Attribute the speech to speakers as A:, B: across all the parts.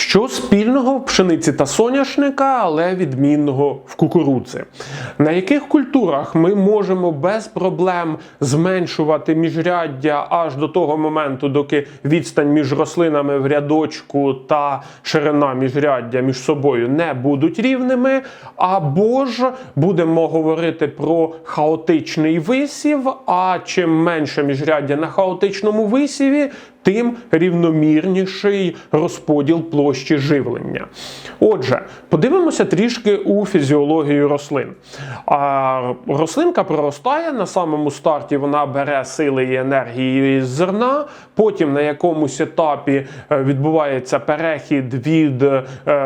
A: Що спільного в пшениці та соняшника, але відмінного в кукурудзи? На яких культурах ми можемо без проблем зменшувати міжряддя аж до того моменту, доки відстань між рослинами в рядочку та ширина міжряддя між собою не будуть рівними? Або ж будемо говорити про хаотичний висів, а чим менше міжряддя на хаотичному висіві, тим рівномірніший розподіл площі живлення. Отже, подивимося трішки у фізіологію рослин. А рослинка проростає на самому старті, вона бере сили і енергії з зерна. Потім на якомусь етапі е, відбувається перехід від е,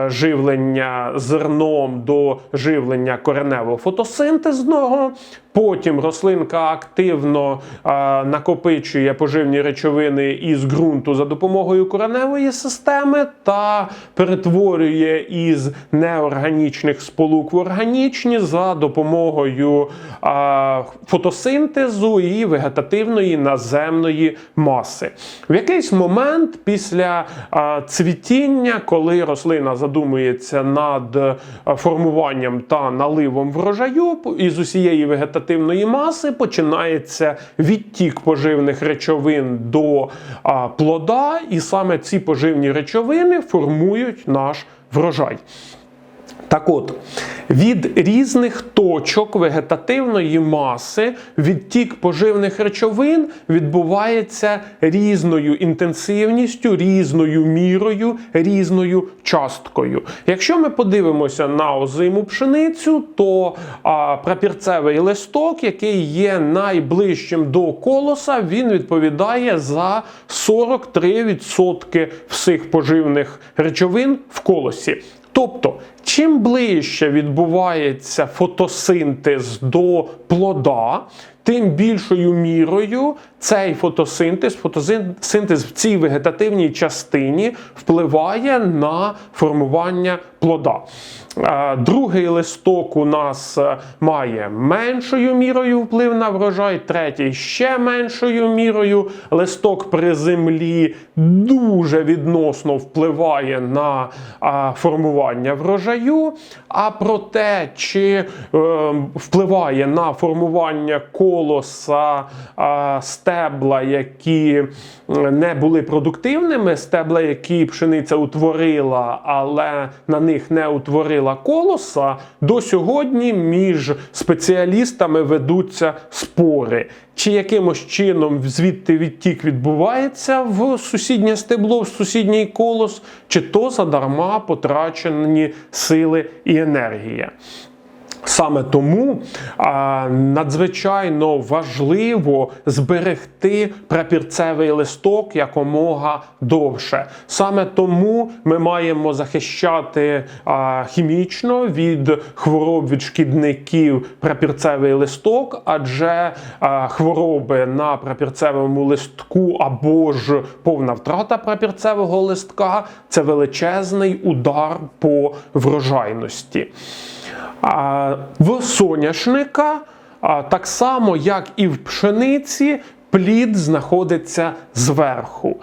A: живлення зерном до живлення коренево-фотосинтезного. Потім рослинка активно е, накопичує поживні речовини із ґрунту за допомогою кореневої системи та перетворює із неорганічних сполук в органічні за допомогою е, фотосинтезу і вегетативної наземної маси. В якийсь момент після е, цвітіння, коли рослина задумується над формуванням та наливом врожаю, із усієї вегетативної маси починається відтік поживних речовин до а, плода, і саме ці поживні речовини формують наш врожай. Так от, від різних точок вегетативної маси відтік поживних речовин відбувається різною інтенсивністю, різною мірою, різною часткою. Якщо ми подивимося на озиму пшеницю, то а, прапірцевий листок, який є найближчим до колоса, він відповідає за 43% всіх поживних речовин в колосі. Тобто, чим ближче відбувається фотосинтез до плода, тим більшою мірою цей фотосинтез, фотосинтез в цій вегетативній частині впливає на формування плода. Другий листок у нас е, має меншою мірою вплив на врожай, третій ще меншою мірою. Листок при землі дуже відносно впливає на формування врожаю. А про те, чи е, впливає на формування колоса а, стебла, які не були продуктивними, стебла, які пшениця утворила, але на них не утворила колоса, до сьогодні між спеціалістами ведуться спори. Чи якимось чином звідти відтік відбувається в сусіднє стебло, в сусідній колос, чи то задарма потрачені сили і енергія. Саме тому а, надзвичайно важливо зберегти прапірцевий листок якомога довше. Саме тому ми маємо захищати а, хімічно від хвороб від шкідників прапірцевий листок, адже а, хвороби на прапірцевому листку або ж повна втрата прапірцевого листка це величезний удар по врожайності. В соняшника, так само як і в пшениці, плід знаходиться зверху.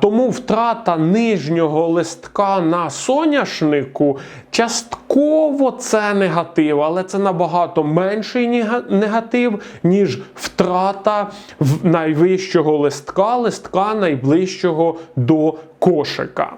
A: Тому втрата нижнього листка на соняшнику частково це негатив, але це набагато менший негатив, ніж втрата найвищого листка, листка найближчого до кошика.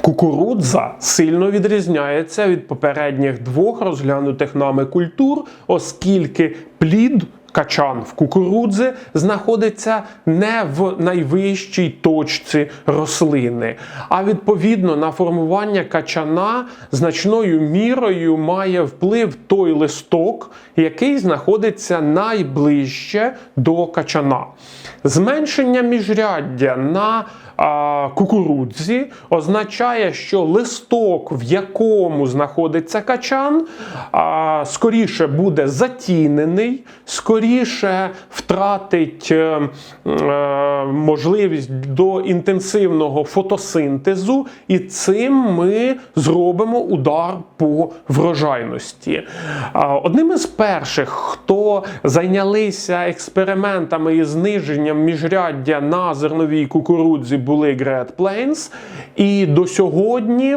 A: Кукурудза сильно відрізняється від попередніх двох розглянутих нами культур, оскільки плід. Качан в кукурудзи знаходиться не в найвищій точці рослини, а відповідно на формування качана значною мірою має вплив той листок, який знаходиться найближче до качана. Зменшення міжряддя на кукурудзі означає, що листок, в якому знаходиться качан, скоріше буде затінений, скоріше втратить е, е, можливість до інтенсивного фотосинтезу, і цим ми зробимо удар по врожайності. Одним із перших, хто зайнялися експериментами із зниженням міжряддя на зерновій кукурудзі, були Great Plains, і до сьогодні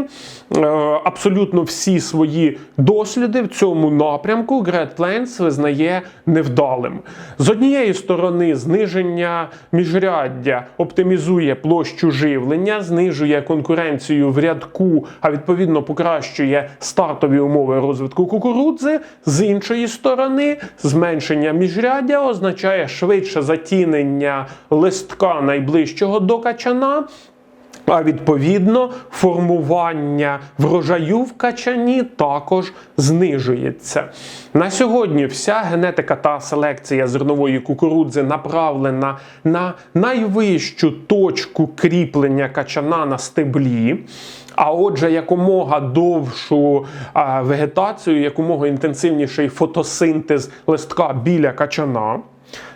A: е, абсолютно всі свої досліди в цьому напрямку Great Plains визнає невдалим. З однієї сторони, зниження міжряддя оптимізує площу живлення, знижує конкуренцію в рядку, а відповідно покращує стартові умови розвитку кукурудзи. З іншої сторони, зменшення міжряддя означає швидше затінення листка найближчого до качана. А відповідно, формування врожаю в качані також знижується. На сьогодні вся генетика та селекція зернової кукурудзи направлена на найвищу точку кріплення качана на стеблі. А отже, якомога довшу вегетацію, якомога інтенсивніший фотосинтез листка біля качана.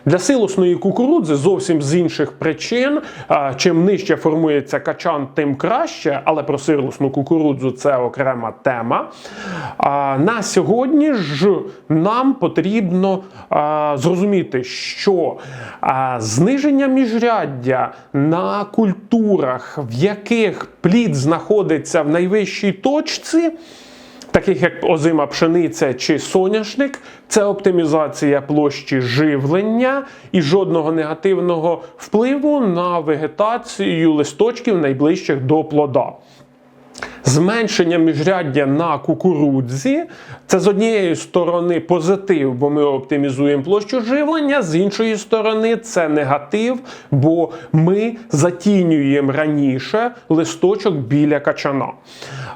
A: Для силосної кукурудзи зовсім з інших причин. Чим нижче формується качан, тим краще, але про силосну кукурудзу це окрема тема. На сьогодні ж нам потрібно зрозуміти, що зниження міжряддя на культурах, в яких плід знаходиться в найвищій точці таких як озима пшениця чи соняшник, це оптимізація площі живлення і жодного негативного впливу на вегетацію листочків найближчих до плода. Зменшення міжряддя на кукурудзі це з однієї сторони позитив, бо ми оптимізуємо площу живлення, з іншої сторони, це негатив, бо ми затінюємо раніше листочок біля качана.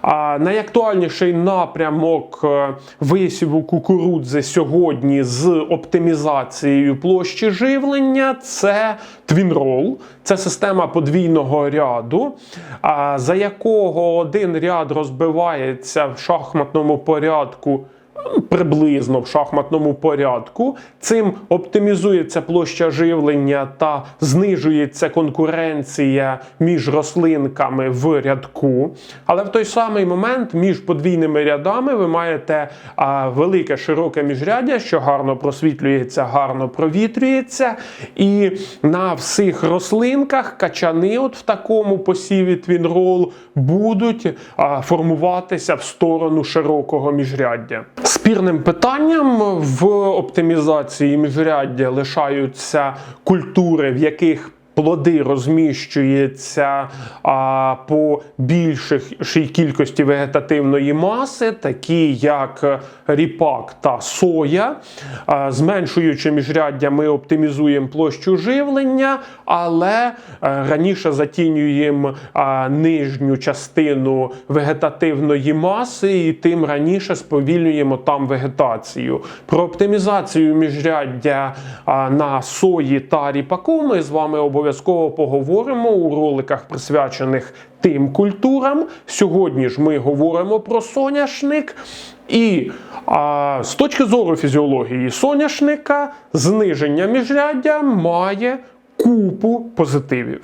A: А найактуальніший напрямок е, висіву кукурудзи сьогодні з оптимізацією площі живлення це твінрол, це система подвійного ряду, за якого один ряд розбивається в шахматному порядку. Приблизно в шахматному порядку. Цим оптимізується площа живлення та знижується конкуренція між рослинками в рядку. Але в той самий момент між подвійними рядами ви маєте а, велике широке міжряддя, що гарно просвітлюється, гарно провітрюється. І на всіх рослинках качани, от в такому посіві твінрол, будуть а, формуватися в сторону широкого міжряддя. Спірним питанням в оптимізації міжряддя лишаються культури, в яких Плоди розміщуються а, по більшій кількості вегетативної маси, такі як ріпак та соя. А, зменшуючи міжряддя, ми оптимізуємо площу живлення, але а, раніше затінюємо а, нижню частину вегетативної маси і тим раніше сповільнюємо там вегетацію. Про оптимізацію міжряддя а, на сої та ріпаку ми з вами обов'язково поговоримо у роликах, присвячених тим культурам. Сьогодні ж ми говоримо про соняшник. І а, з точки зору фізіології соняшника зниження міжряддя має купу позитивів.